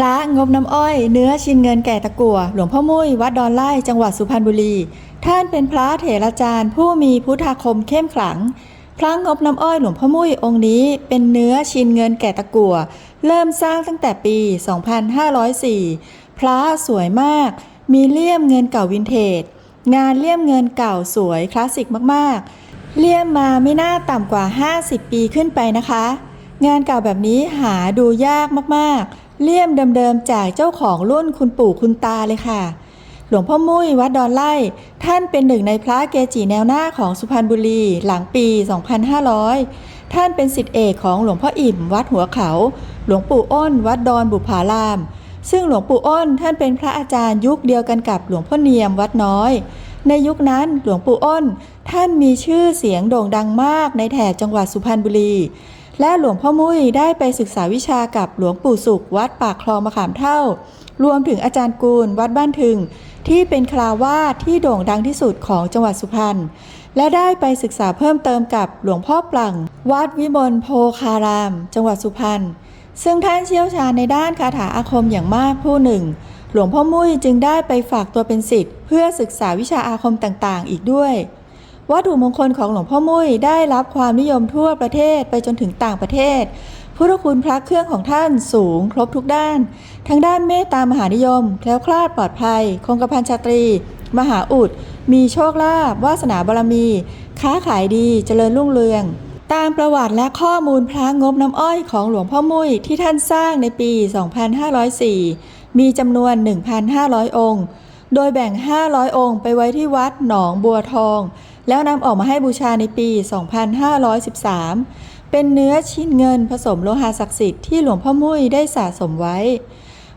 พระงบน้ำอ้อยเนื้อชินเงินแก่ตะกัวหลวงพ่อมุ้ยวัดดอนไล่จังหวัดสุพรรณบุรี ท่านเป็นพระเถรจารย์ ผู้มีพุทธาคมเข้มขลัง พระงบน้ำอ้อยหลวงพ่อมุ้ยองค์นี้ เป็นเนื้อชินเงินแก่ตะกัวเริ่มสร้างตั้งแต่ปี 2504 พระสวยมาก มีเลี่ยมเงินเก่าวินเทจ งานเลี่ยมเงินเก่าสวยคลาสสิกมากๆ เลี่ยมมาไม่น่าต่ำกว่า 50 ปีขึ้นไปนะคะ งานเก่าแบบนี้หาดูยากมากๆ เลี่ยมเดิมๆจากเจ้าของรุ่นคุณปู่คุณตาเลยค่ะ หลวงพ่อมุ้ยวัดดอนไล่ ท่านเป็นหนึ่งในพระเกจิแนวหน้าของสุพรรณบุรีหลังปี 2500 ท่านเป็นสิทธิเอกของหลวงพ่ออิ่ม วัดหัวเขา หลวงปู่อ้น วัดดอนบุพาราม ซึ่งหลวงปู่อ้นท่านเป็นพระอาจารย์ยุคเดียวกันกับหลวงพ่อเนียมวัดน้อย ในยุคนั้นหลวงปู่อ้น ท่านมีชื่อเสียงโด่งดังมากในแถบจังหวัดสุพรรณบุรี และหลวงพ่อมุ้ยได้ไปศึกษาวิชากับหลวงปู่สุข วัดปากคลองมะขามเท่า รวมถึงอาจารย์กูล วัดบ้านถึง ที่เป็นคลาวาสที่โด่งดังที่สุดของจังหวัดสุพรรณและได้ไปศึกษาเพิ่มเติมกับหลวงพ่อปลังวัดวิมลโพคาราม จังหวัดสุพรรณซึ่งท่านเชี่ยวชาญในด้านคาถาอาคมอย่างมากผู้หนึ่ง หลวงพ่อมุ้ยจึงได้ไปฝากตัวเป็นศิษย์เพื่อศึกษาวิชาอาคมต่างๆ อีกด้วย วัตถุมงคลของหลวงพ่อมุ้ยได้รับความนิยมทั่วประเทศไปจนถึงต่างประเทศ พุทธคุณพระเครื่องของท่านสูงครบทุกด้าน ทั้งด้านเมตตามหานิยม แคล้วคลาดปลอดภัย คงกระพันชาตรี มหาอุด มีโชคลาภวาสนาบารมี ค้าขายดีเจริญรุ่งเรือง ตามประวัติและข้อมูลพระงบน้ำอ้อยของหลวงพ่อมุ้ยที่ท่านสร้างในปี 2504 มีจำนวน 1,500 องค์ โดยแบ่ง 500 องค์ ไปไว้ที่วัดหนองบัวทอง แล้วนำออกมาให้บูชาในปี 2513 เป็นเนื้อชิ้นเงินผสมโลหะศักดิ์สิทธิ์ที่หลวงพ่อมุ้ยได้สะสมไว้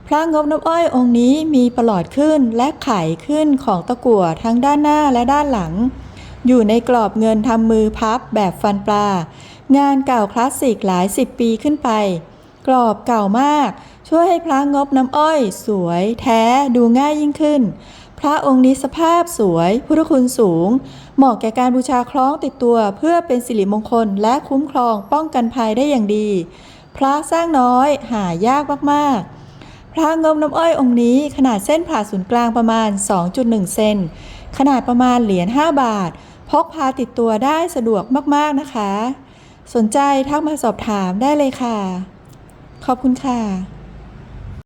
พระงบน้ำอ้อยองค์นี้มีประหลอดขึ้นและไขขึ้นของตะกั่วทั้งด้านหน้าและด้านหลัง อยู่ในกรอบเงินทำมือพับแบบฟันปลา งานเก่าคลาสสิกหลายสิบปีขึ้นไป กรอบเก่ามาก ช่วยให้พระงบน้ำอ้อย สวยแท้ดูง่ายยิ่งขึ้น พระองค์นี้สภาพสวยพุทธคุณสูง เหมาะแก่การบูชาคล้องติดตัวเพื่อเป็นสิริมงคลและคุ้มครองป้องกันภัยได้อย่างดี พระสร้างน้อยหายากมากๆพระงมน้ำอ้อยองค์นี้ขนาดเส้นผ่าศูนย์กลางประมาณ 2.1 เซน ขนาดประมาณเหรียญ 5 บาท พกพาติดตัวได้สะดวกมาก ๆ นะคะ สนใจทักมาสอบถามได้เลยค่ะ ขอบคุณค่ะ